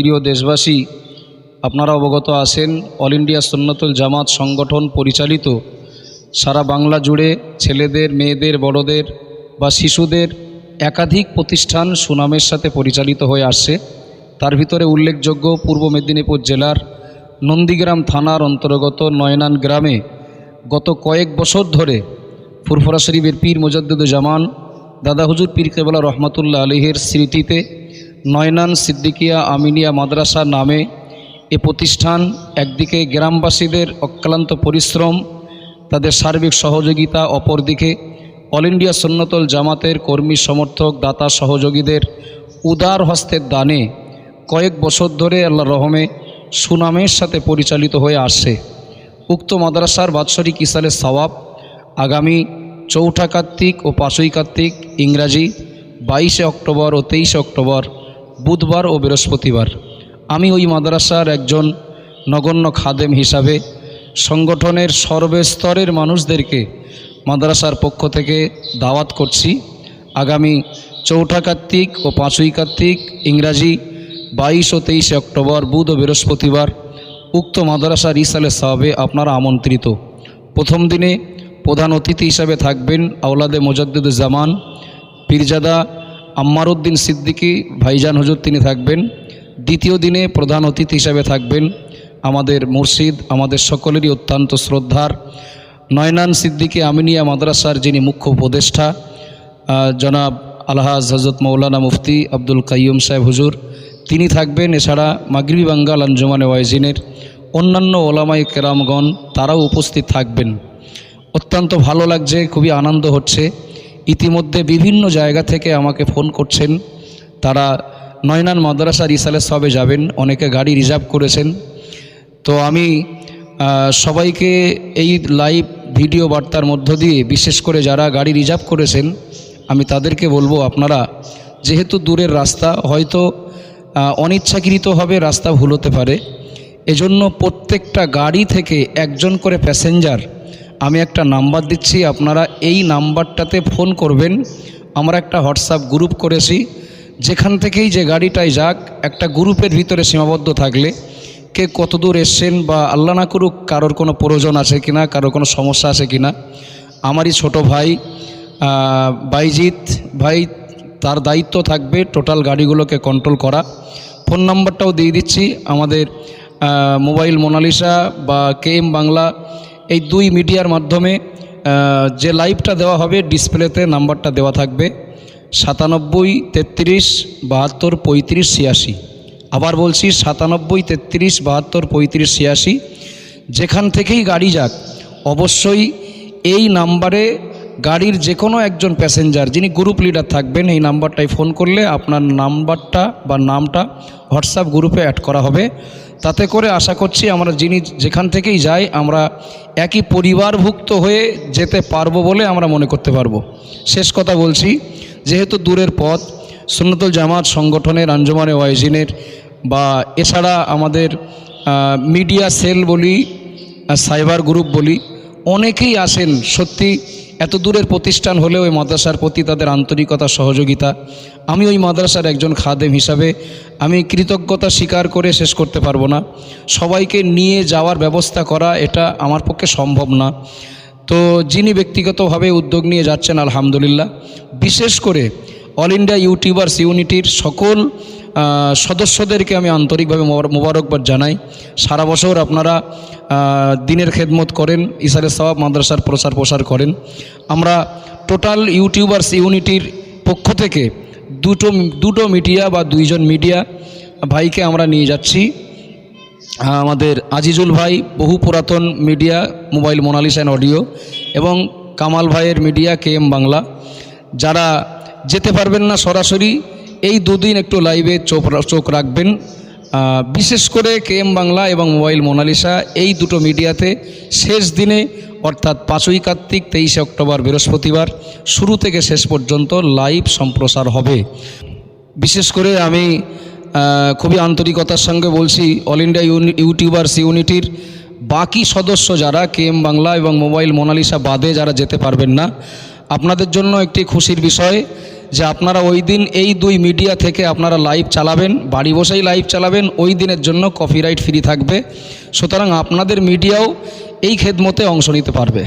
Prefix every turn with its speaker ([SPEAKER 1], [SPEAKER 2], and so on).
[SPEAKER 1] প্রিয় দেশবাসী, আপনারা অবগত আছেন, অল ইন্ডিয়া সুন্নতুল জামাত সংগঠন পরিচালিত সারা বাংলা জুড়ে ছেলেদের, মেয়েদের, বড়দের বা শিশুদের একাধিক প্রতিষ্ঠান সুনামের সাথে পরিচালিত হয়ে আসছে। তার ভিতরে উল্লেখযোগ্য পূর্ব মেদিনীপুর জেলার নন্দীগ্রাম থানার অন্তর্গত নয়নান গ্রামে গত কয়েক বছর ধরে ফুরফরা শরীফের পীর জামান দাদা হুজুর পীর কেবলা রহমতুল্লাহ আলহের স্মৃতিতে নয়নান সিদ্দিকিয়া আমিনিয়া মাদ্রাসা নামে এ প্রতিষ্ঠান একদিকে গ্রামবাসীদের অক্লান্ত পরিশ্রম, তাদের সার্বিক সহযোগিতা, অপরদিকে অল ইন্ডিয়া সন্ন্যতল জামাতের কর্মী সমর্থক, দাতা সহযোগীদের উদার হস্তের দানে কয়েক বছর ধরে আল্লাহ রহমে সুনামের সাথে পরিচালিত হয়ে আসছে। উক্ত মাদ্রাসার বাৎসরিক ইসালের সওয়াব আগামী চৌঠা কার্তিক ও পাঁচই কার্তিক ইংরাজি বাইশে অক্টোবর ও তেইশে অক্টোবর বুধবার ও বৃহস্পতিবার। আমি ওই মাদ্রাসার একজন নগণ্য খাদেম হিসাবে সংগঠনের সর্বস্তরের মানুষদেরকে মাদ্রাসার পক্ষ থেকে দাওয়াত করছি। আগামী চৌঠা কার্তিক ও পাঁচই কার্তিক ইংরাজি বাইশ ও তেইশে অক্টোবর বুধ ও বৃহস্পতিবার উক্ত মাদ্রাসার ইসালে সাহাবে আপনারা আমন্ত্রিত। প্রথম দিনে প্রধান অতিথি হিসাবে থাকবেন আওলাদে মোজাদ্দুজ্জামান পীরজাদা আম্মারউদ্দিন সিদ্দিকী ভাইজান হুজুর তিনি থাকবেন। দ্বিতীয় দিনে প্রধান অতিথি হিসাবে থাকবেন আমাদের মুর্শিদ, আমাদের সকলেরই অত্যন্ত শ্রদ্ধার নয়নান সিদ্দিকী আমিনিয়া মাদ্রাসার যিনি মুখ্য উপদেষ্টা জনাব আলহাজ হজরত মৌলানা মুফতি আব্দুল কাইয়ুম সাহেব হুজুর। তিনি থাকবেন এছাড়া মাগরিবি বাঙ্গাল আঞ্জুমানে ওয়াইজিনের অন্যান্য ওলামাই কেরামগণ, তারাও উপস্থিত থাকবেন। অত্যন্ত ভালো লাগছে, খুবই আনন্দ হচ্ছে। ইতিমধ্যে বিভিন্ন জায়গা থেকে আমাকে ফোন করছেন। তারা নয়নান মাদ্রাসা ইসালে সবে যাবেন, অনেকে গাড়ি রিজার্ভ করেছেন। তো আমি সবাইকে এই লাইভ ভিডিও বার্তার মধ্য দিয়ে, বিশেষ করে যারা গাড়ি রিজার্ভ করেছেন, আমি তাদেরকে বলব আপনারা, যেহেতু দূরের রাস্তা, হয়তো অনিচ্ছাকৃতভাবে রাস্তা ভুল হতে পারে। এজন্য প্রত্যেকটা গাড়ি থেকে একজন করে প্যাসেঞ্জার আমি একটা নাম্বার দিচ্ছি, আপনারা এই নাম্বারটাতে ফোন করবেন। আমরা একটা হোয়াটসঅ্যাপ গ্রুপ করেছি, যেখান থেকেই যে গাড়িটাই যাক, একটা গ্রুপের ভিতরে সীমাবদ্ধ থাকলে কে কত দূর এসছেন বা আল্লাহ না করুক কারোর কোনো প্রয়োজন আছে কিনা, কারোর কোনো সমস্যা আছে কিনা। আমারই ছোট ভাই বাইজিৎ ভাই, তার দায়িত্ব থাকবে টোটাল গাড়িগুলোকে কন্ট্রোল করা। ফোন নাম্বারটাও দিয়ে দিচ্ছি, আমাদের মোবাইল মোনালিসা বা কে এম বাংলা এই দুই মিডিয়ার মাধ্যমে যে লাইভটা দেওয়া হবে, ডিসপ্লেতে নাম্বারটা দেওয়া থাকবে, সাতানব্বই তেত্রিশ বাহাত্তর পঁয়ত্রিশ ছিয়াশি। আবার বলছি সাতানব্বই তেত্রিশ বাহাত্তর পঁয়ত্রিশ ছিয়াশি। যেখান থেকেই গাড়ি যাক, অবশ্যই এই নাম্বারে গাড়ির যে কোনো একজন প্যাসেঞ্জার যিনি গ্রুপ লিডার থাকবেন, এই নাম্বারটায় ফোন করলে আপনার নাম্বারটা বা নামটা হোয়াটসঅ্যাপ গ্রুপে অ্যাড করা হবে। তাতে করে আশা করছি আমরা যিনি যেখান থেকেই যাই, আমরা একই পরিবারভুক্ত হয়ে যেতে পারব বলে আমরা মনে করতে পারব। শেষ কথা বলছি, যেহেতু দূরের পথ, সুন্নতুল জামাত সংগঠনের আঞ্জুমানে ওয়াইজিনের বা এছাড়া আমাদের মিডিয়া সেল বলি সাইবার গ্রুপ বলি অনেকেই আসেন, সত্যি এত দূরের প্রতিষ্ঠান হলেও ওই মাদ্রাসার প্রতি তাদের আন্তরিকতা, সহযোগিতা। আমি ওই মাদ্রাসার একজন খাদেম হিসাবে আমি কৃতজ্ঞতা স্বীকার করে শেষ করতে পারব না। সবাইকে নিয়ে যাওয়ার ব্যবস্থা করা এটা আমার পক্ষে সম্ভব না। তো যিনি ব্যক্তিগতভাবে উদ্যোগ নিয়ে যাচ্ছেন, আলহামদুলিল্লাহ। বিশেষ করে অল ইন্ডিয়া ইউটিউবার্স ইউনিটির সকল সদস্যদেরকে আমি আন্তরিকভাবে মোবার- মোবারকবাদ জানাই। সারা বছর আপনারা দিনের খেদমত করেন ইসারে সওয়াব মাদ্রাসার প্রচার প্রসার করেন। আমরা টোটাল ইউটিউবার্স ইউনিটির পক্ষ থেকে দুটো দুটো মিডিয়া বা দুইজন মিডিয়া ভাইকে আমরা নিয়ে যাচ্ছি। আমাদের আজিজুল ভাই, বহু পুরাতন মিডিয়া, মোবাইল মোনালিস অ্যান্ড অডিও, এবং কামাল ভাইয়ের মিডিয়া কে এম বাংলা। যারা যেতে পারবেন না সরাসরি এই দুদিন একটু লাইভে চোখ চোখ রাখবেন। বিশেষ করে কে এম বাংলা এবং মোবাইল মোনালিসা, এই দুটো মিডিয়াতে শেষ দিনে, অর্থাৎ পাঁচই কার্তিক, তেইশে অক্টোবর, বৃহস্পতিবার, শুরু থেকে শেষ পর্যন্ত লাইভ সম্প্রসার হবে। বিশেষ করে আমি খুবই আন্তরিকতার সঙ্গে বলছি অল ইন্ডিয়া ইউটিউবার্স ইউনিটির বাকি সদস্য যারা কে এম বাংলা এবং মোবাইল মোনালিসা বাদে যারা যেতে পারবেন না, আপনাদের জন্য একটি খুশির বিষয় যে আপনারা ওই দিন এই দুই মিডিয়া থেকে আপনারা লাইভ চালাবেন, বাড়ি বসেই লাইভ চালাবেন, ওই দিনের জন্য কপিরাইট ফ্রি থাকবে। সুতরাং আপনাদের মিডিয়াও এই খেদমতে অংশ নিতে পারবে।